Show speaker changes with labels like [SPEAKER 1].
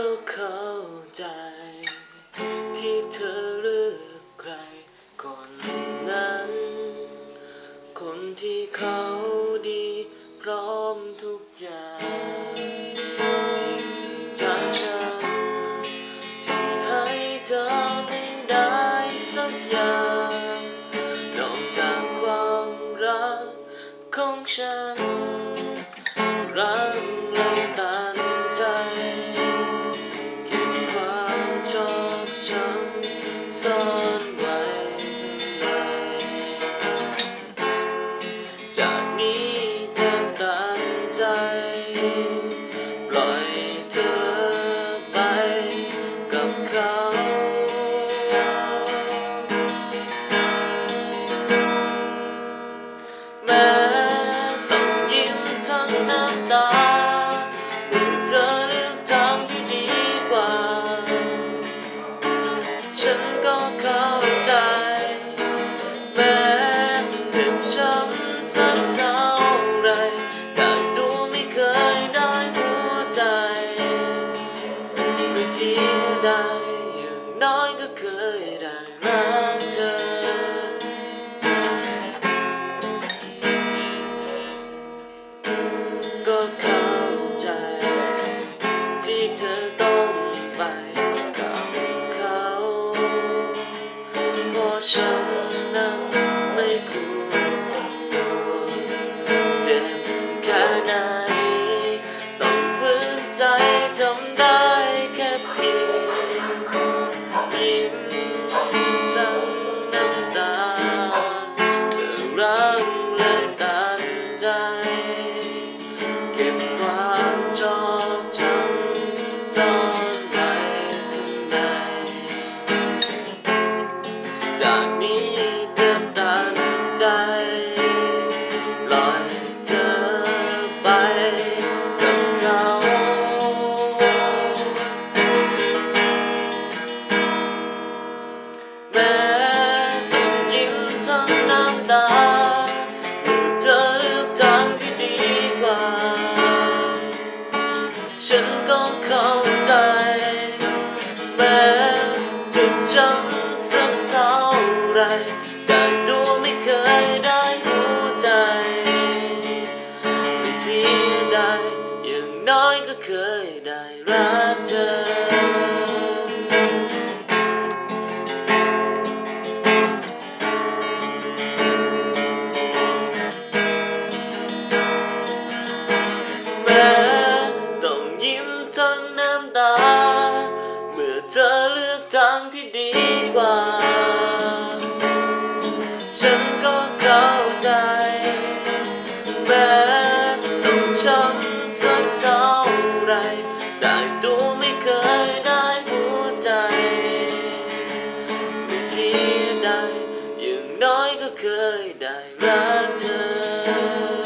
[SPEAKER 1] ก็เข้าใจ ที่เธอเลือกใครคนนั้น คนที่เขาดีพร้อมทุกอย่างจากฉันที่ให้เธอไม่ได้สักอย่างนอกจากความรักของฉัน ใจ ปล่อยเธอไปกับเขา แม้ต้องยิ้มทั้งน้ำตาเมื่อเธอเลือกทางที่ดีกว่า ฉันก็เข้าใจ แม้เจ็บช้ำสักเท่า ไม่เสียดายอย่างน้อยก็เคยได้รักเธอ ก็เข้าใจ ที่เธอต้องไปกับเขาเพราะฉันนั้นไม่ควรเจ็บแค่ไหนต้องฝืนใจทำได้ำซ่อนไว้ข้างในจากนี้จะต ฉันก็เข้าใจ แม้จะจำสักเท่าไรได้ดูไม่เคยได้หัวใจ ไม่เสียดายอย่างน้อยก็เคยได้รัก ทางที่ดีกว่า ฉันก็เข้าใจ แม้ต้องช้ำสักเท่าไร ได้ตัวไม่เคยได้หัวใจ ไม่เสียดายอย่างน้อยก็เคยได้รักเธอ